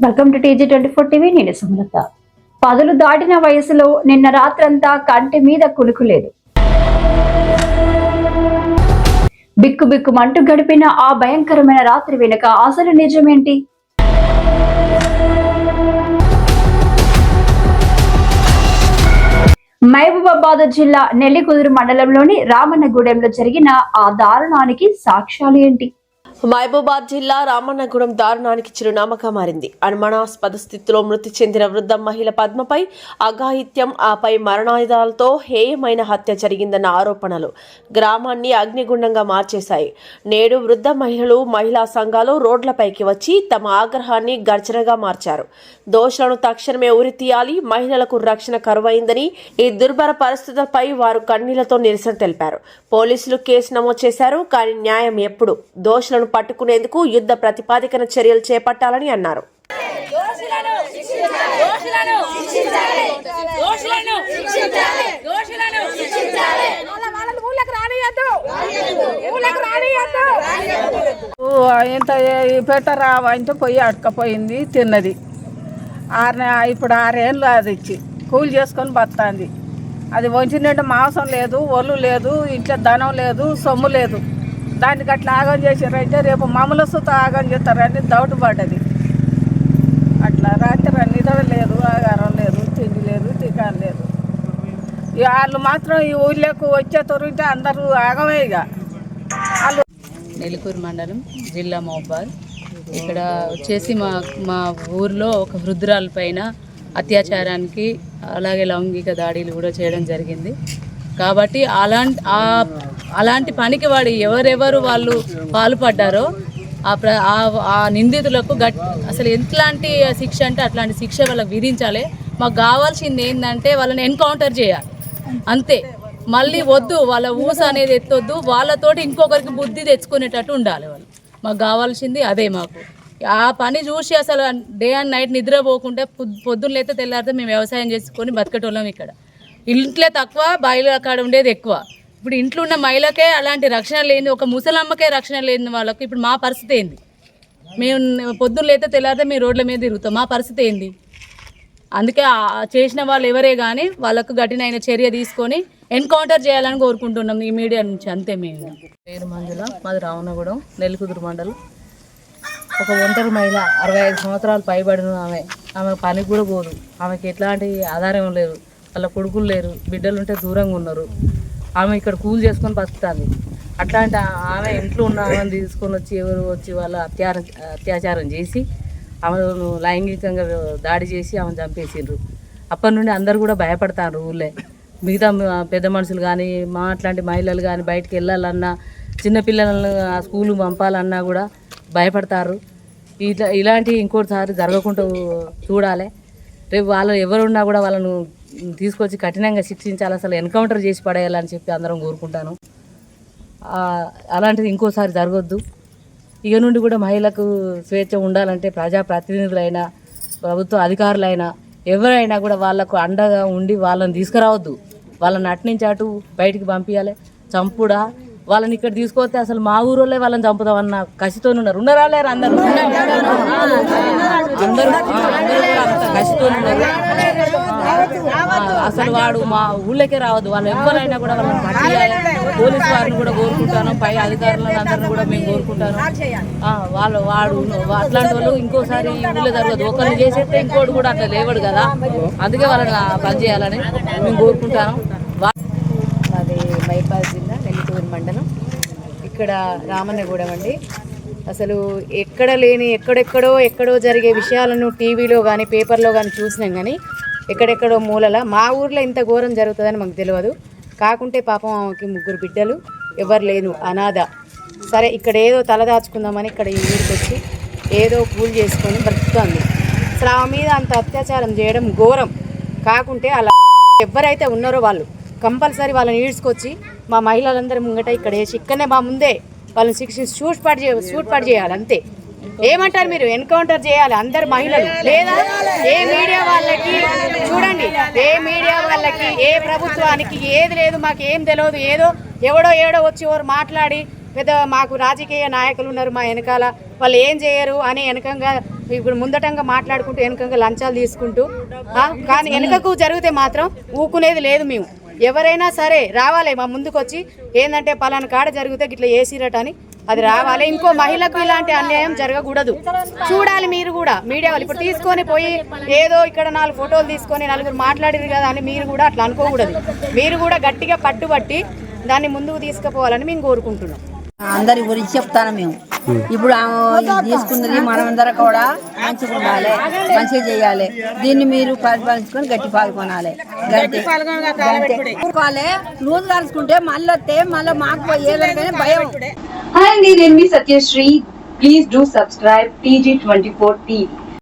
Welcome to TG twenty four TV నేను సుమలత. పదులు దాటిన వయసులో నిన్న రాత్రంతా కంటి మీద కులుకులేదు బిక్కు బిక్కుమంటూ గడిపిన ఆ భయంకరమైన రాత్రి వెనుక అసలు నిజమేంటి? మహబూబాబాద్ జిల్లా నెల్లికుదురు మండలంలోని రామన్నగూడెంలో జరిగిన ఆ దారుణానికి సాక్ష్యాలు ఏంటి? మహబూబాద్ జిల్లా రామన్నగూడెం దారుణానికి చిరునామగా మారింది. అనుమానాస్పద స్థితిలో మృతి చెందిన వృద్ధ మహిళ పద్మపై అఘాయిత్యం ఆపై మరణాయుధాలతో హేయమైన హత్య జరిగిందన్న ఆరోపణలు గ్రామాన్ని అగ్నిగుండంగా మార్చేశాయి. నేడు వృద్ధ మహిళలు మహిళా సంఘాలు రోడ్లపైకి వచ్చి తమ ఆగ్రహాన్ని గర్జనగా మార్చారు. దోషులను తక్షణమే ఉరి తీయాలి మహిళలకు రక్షణ కరువైందని ఈ దుర్భర పరిస్థితులపై వారు కన్నీళ్ళతో నిరసన తెలిపారు. పోలీసులు కేసు నమోదు చేశారు కానీ న్యాయం ఎప్పుడు దోషులను పట్టుకునేందుకు యుద్ధ ప్రతిపాదికన చర్యలు చేపట్టాలని అన్నారు. దోషులను దోషులను దోషులను దోషులను ఇంత ఈ పెట్టరా అంటే పొయ్యి అడకపోయింది తిన్నది. ఆరు ఇప్పుడు ఆరేళ్ళు అది ఇచ్చి కూలి చేసుకొని బతుంది అది వంచినట్టు మాంసం లేదు ఒళ్ళు లేదు ఇంట్లో ధనం లేదు సొమ్ము లేదు. దానికి అట్లా ఆగం చేసారంటే రేపు మామూలు సుత ఆగం చేస్తారని డౌట్ పడ్డది. అట్లా రాత్రి నిద్ర లేదు ఆగారం లేదు తిండి లేదు టికాన్ లేదు. ఇక వాళ్ళు మాత్రం ఈ ఊళ్ళోకి వచ్చే తొరిగితే అందరూ ఆగమే ఇక. వాళ్ళు నెలకూరు మండలం జిల్లా మహబాద్. ఇక్కడ వచ్చేసి మా మా ఊర్లో ఒక వృద్ధురాల పైన అత్యాచారానికి అలాగే లౌంగిక దాడిలు కూడా చేయడం జరిగింది. కాబట్టి అలాంటి ఆ- అలాంటి పనికి వాడు ఎవరెవరు వాళ్ళు పాల్పడ్డారో ఆ ప్ర ఆ- నిందితులకు గట్ అసలు ఎట్లాంటి శిక్ష అంటే అట్లాంటి శిక్ష వాళ్ళకి విధించాలి. మాకు కావాల్సింది ఏంటంటే వాళ్ళని ఎన్కౌంటర్ చేయాలి. అంతే. మళ్ళీ వద్దు వాళ్ళ ఊస అనేది ఎత్తొద్దు వాళ్ళతోటి ఇంకొకరికి బుద్ధి తెచ్చుకునేటట్టు ఉండాలి వాళ్ళు. మాకు కావాల్సింది అదే మాకు. ఆ పని చూసి అసలు డే అండ్ నైట్ నిద్రపోకుండా పొద్- పొద్దున్న లేతే తెల్లారితే మేము వ్యవసాయం చేసుకొని బతకటోళ్ళం ఇక్కడ. ఇంట్లో తక్కువ బయలు అక్కడ ఉండేది ఎక్కువ. ఇప్పుడు ఇంట్లో ఉన్న మహిళకే అలాంటి రక్షణ లేని ఒక ముసలమ్మకే రక్షణ లేని వాళ్ళకి ఇప్పుడు మా పరిస్థితి ఏంది? మేము పొద్దున్న లేతే తెల్లారితే మేము రోడ్ల మీద తిరుగుతాం. మా పరిస్థితి ఏంది? అందుకే చేసిన వాళ్ళు ఎవరే కానీ వాళ్ళకు కఠినైన చర్య తీసుకొని ఎన్కౌంటర్ చేయాలని కోరుకుంటున్నాం ఈ మీడియా నుంచి. అంతే మేము. పేరు మంజుల మాది రావణగూడెం నెల్లికుదురు మండలం. ఒక ఒంటరి మహిళ అరవై ఐదు సంవత్సరాలు పైబడిన ఆమె. ఆమె పనికి కూడా పోదు. ఆమెకి ఎట్లాంటి ఆధారం లేదు. వాళ్ళ కొడుకులు లేరు. బిడ్డలు ఉంటే దూరంగా ఉన్నారు. ఆమె ఇక్కడ కూలి చేసుకొని బతుకుతుంది. అట్లాంటి ఆమె ఇంట్లో ఉన్న ఆమెను తీసుకొని వచ్చి ఎవరు వచ్చి వాళ్ళ అత్యార అత్యాచారం చేసి ఆమెను లైంగికంగా దాడి చేసి ఆమెను చంపేసిండ్రు. అప్పటి నుండి అందరు కూడా భయపడతారు ఊళ్ళే. మిగతా పెద్ద మనుషులు కానీ మా అట్లాంటి మహిళలు కానీ బయటికి వెళ్ళాలన్నా చిన్నపిల్లలను ఆ స్కూలు పంపాలన్నా కూడా భయపడతారు. ఇట్లా ఇలాంటివి ఇంకోటిసారి జరగకుండా చూడాలి. రేపు వాళ్ళు ఎవరున్నా కూడా వాళ్ళను తీసుకొచ్చి కఠినంగా శిక్షించాలి అసలు ఎన్కౌంటర్ చేసి పడేయాలని చెప్పి అందరం కోరుకుంటాను. అలాంటిది ఇంకోసారి జరగొద్దు. ఇక నుండి కూడా మహిళలకు స్వేచ్ఛ ఉండాలంటే ప్రజాప్రతినిధులైనా ప్రభుత్వ అధికారులైనా ఎవరైనా కూడా వాళ్ళకు అండగా ఉండి వాళ్ళని తీసుకురావద్దు. వాళ్ళని అట్నుంచి అటు బయటికి పంపించాలి చంపుడా. వాళ్ళని ఇక్కడ తీసుకొస్తే అసలు మా ఊరోళ్ళే వాళ్ళని చంపుదామన్న కసితో ఉన్నారు. ఉన్నారా లేరు అందరూ? అందరూ? కసితో ఉన్నారు. అసలు వాడు మా ఊళ్ళకే రావద్దు. వాళ్ళు ఎవరైనా కూడా వాళ్ళని పట్టియాలి. పోలీసు వారిని కూడా కోరుకుంటాను. పై అధికారులను అందరిని కూడా మేము కోరుకుంటాను. ఆ, వాళ్ళు వాడు అట్లాంటి వాళ్ళు ఇంకోసారి ఊళ్ళో జరగదు. ఒకరిని చేసేస్తే ఇంకోటి కూడా అట్లా లేవడు కదా. అందుకే వాళ్ళని పని చేయాలని మేము కోరుకుంటాను. వా- మాది మైపాల్ జిల్లా నెల్లికూరు మండలం. ఇక్కడ రామన్నగూడెం అండి. అసలు ఎక్కడ లేని ఎక్కడెక్కడో ఎక్కడో జరిగే విషయాలను టీవీలో కానీ పేపర్లో కానీ చూసినాం కానీ ఎక్కడెక్కడో మూలల. మా ఊర్లో ఇంత ఘోరం జరుగుతుందని మాకు తెలియదు కాకుంటే పాపం ఆమెకి ముగ్గురు బిడ్డలు ఎవరు లేను అనాథ. సరే ఇక్కడ ఏదో తలదాచుకుందామని ఇక్కడ ఈ ఊరికి వచ్చి ఏదో పూలు చేసుకొని బ్రతుకుతుంది. అసలు ఆమె మీద అంత అత్యాచారం చేయడం ఘోరం. కాకుంటే అలా ఎవరైతే ఉన్నారో వాళ్ళు కంపల్సరీ వాళ్ళని ఈడ్చుకొచ్చి మా మహిళలందరి ముంగట ఇక్కడ వేసి ఇక్కడనే మా ముందే వాళ్ళని శిక్షించి షూట్ పాటు చే షూట్ పాటు చేయాలి అంతే. ఏమంటారు మీరు? ఎన్కౌంటర్ చేయాలి అందరు మహిళలు. లేదా ఏ మీడియా వాళ్ళకి? చూడండి. ఏ మీడియా వాళ్ళకి? ఏ ప్రభుత్వానికి? ఏది లేదు మాకు ఏం తెలియదు ఏదో ఎవడో ఏడో వచ్చి ఎవరు మాట్లాడి పెద్ద మాకు రాజకీయ నాయకులు ఉన్నారు మా వెనకాల. వాళ్ళు ఏం చేయరు అని వెనకంగా ఇప్పుడు ముందటంగా మాట్లాడుకుంటూ వెనకంగా లంచాలు తీసుకుంటూ కానీ వెనకకు జరిగితే మాత్రం ఊకునేది లేదు మేము. ఎవరైనా సరే రావాలి మా ముందుకు వచ్చి ఏంటంటే పలానా కాడ జరిగితే ఇట్లా వేసిరట అని అది రావాలి. ఇంకో మహిళకు ఇలాంటి అన్యాయం జరగకూడదు. చూడాలి మీరు కూడా. మీడియా వాళ్ళు ఇప్పుడు తీసుకొని పోయి ఏదో ఇక్కడ నాలుగు ఫోటోలు తీసుకొని నలుగురు మాట్లాడారు కదా అని మీరు కూడా అట్లా అనుకోకూడదు. మీరు కూడా గట్టిగా పట్టుబట్టి దాన్ని ముందుకు తీసుకుపోవాలని మేము కోరుకుంటున్నాం. అందరి గురించి చెప్తాను మేము. ఇప్పుడు తీసుకున్నది మనమందరం కూడా మంచిగా ఉండాలి మంచిగా చేయాలి. దీన్ని మీరు పరిపాలించుకొని గట్టి పాల్గొనాలి. గట్టి. ఊరుకోవాలి. లూజ్ కలుసుకుంటే మళ్ళీ వస్తే మళ్ళీ మాకు ఏదైనా భయం. అండి నేను మీ Satyasri. Please do subscribe TG twenty four TV